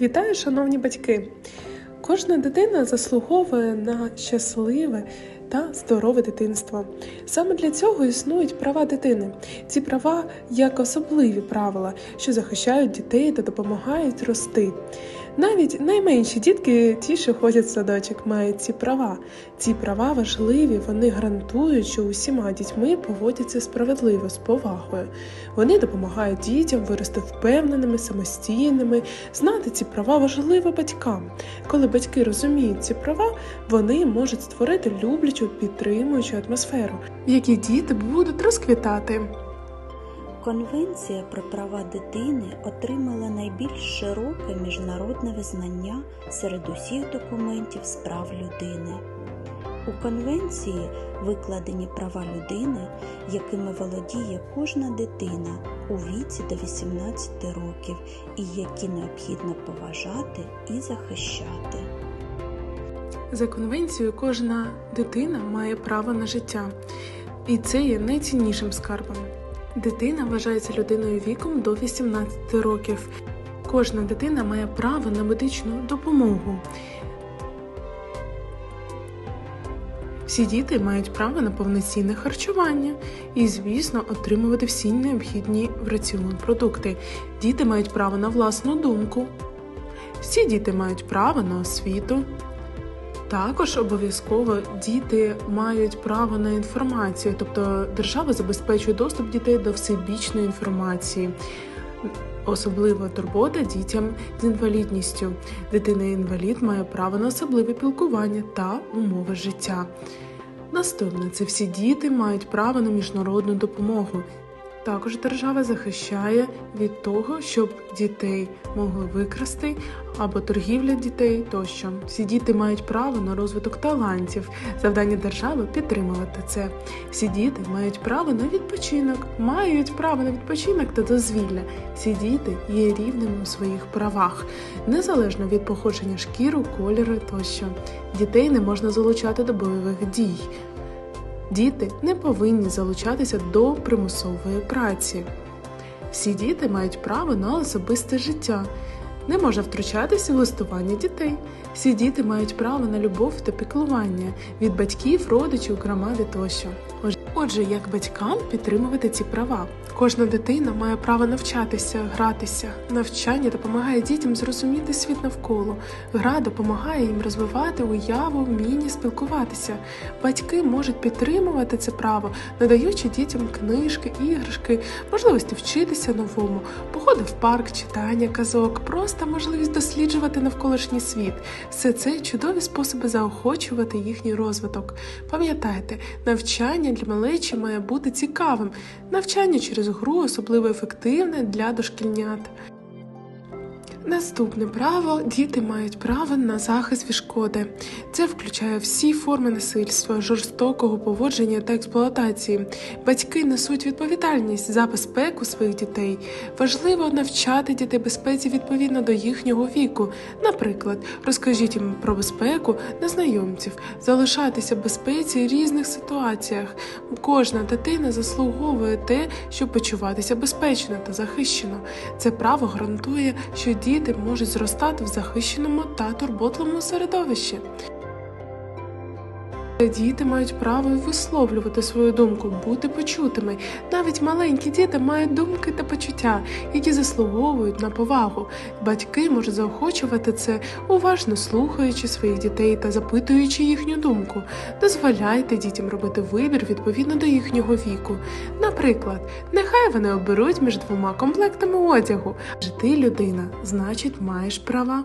Вітаю, шановні батьки! Кожна дитина заслуговує на щасливе та здорове дитинство. Саме для цього існують права дитини. Ці права як особливі правила, що захищають дітей та допомагають рости. Навіть найменші дітки, ті, що ходять в садочок, мають ці права. Ці права важливі, вони гарантують, що усіма дітьми поводяться справедливо з повагою. Вони допомагають дітям вирости впевненими, самостійними. Знати ці права важливо батькам. Коли батьки розуміють ці права, вони можуть створити люблячу, підтримуючу атмосферу, в якій діти будуть розквітати. Конвенція про права дитини отримала найбільш широке міжнародне визнання серед усіх документів з прав людини. У конвенції викладені права людини, якими володіє кожна дитина у віці до 18 років, і які необхідно поважати і захищати. За конвенцією, кожна дитина має право на життя, і це є найціннішим скарбом. Дитина вважається людиною віком до 18 років. Кожна дитина має право на медичну допомогу. Всі діти мають право на повноцінне харчування і, звісно, отримувати всі необхідні в раціон продукти. Діти мають право на власну думку. Всі діти мають право на освіту. Також обов'язково діти мають право на інформацію, тобто держава забезпечує доступ дітей до всебічної інформації. Особлива турбота дітям з інвалідністю. Дитина-інвалід має право на особливе пілкування та умови життя. Наступне це всі діти мають право на міжнародну допомогу. Також держава захищає від того, щоб дітей могли викрасти або торгівля дітей тощо. Всі діти мають право на розвиток талантів. Завдання держави підтримувати це. Всі діти мають право на відпочинок, мають право на відпочинок та дозвілля. Всі діти є рівними у своїх правах, незалежно від походження шкіру, кольору тощо. Дітей не можна залучати до бойових дій. Діти не повинні залучатися до примусової праці. Всі діти мають право на особисте життя. Не можна втручатися в листування дітей. Всі діти мають право на любов та піклування від батьків, родичів, громади тощо. Отже, як батькам підтримувати ці права? Кожна дитина має право навчатися, гратися. Навчання допомагає дітям зрозуміти світ навколо. Гра допомагає їм розвивати уяву, вміння спілкуватися. Батьки можуть підтримувати це право, надаючи дітям книжки, іграшки, можливості вчитися новому, походи в парк, читання казок, просто можливість досліджувати навколишній світ. Все це чудові способи заохочувати їхній розвиток. Пам'ятайте, навчання для малечі має бути цікавим. Навчання через гру особливо ефективне для дошкільнят. Наступне право діти мають право на захист від шкоди. Це включає всі форми насильства, жорстокого поводження та експлуатації. Батьки несуть відповідальність за безпеку своїх дітей. Важливо навчати дітей безпеці відповідно до їхнього віку. Наприклад, розкажіть їм про безпеку незнайомців, залишатися в безпеці в різних ситуаціях. Кожна дитина заслуговує те, щоб почуватися безпечно та захищено. Це право гарантує, що діти діти можуть зростати в захищеному та турботливому середовищі. Діти мають право висловлювати свою думку, бути почутими. Навіть маленькі діти мають думки та почуття, які заслуговують на повагу. Батьки можуть заохочувати це, уважно слухаючи своїх дітей та запитуючи їхню думку. Дозволяйте дітям робити вибір відповідно до їхнього віку. Наприклад, нехай вони оберуть між двома комплектами одягу. Адже ти людина, значить, маєш права.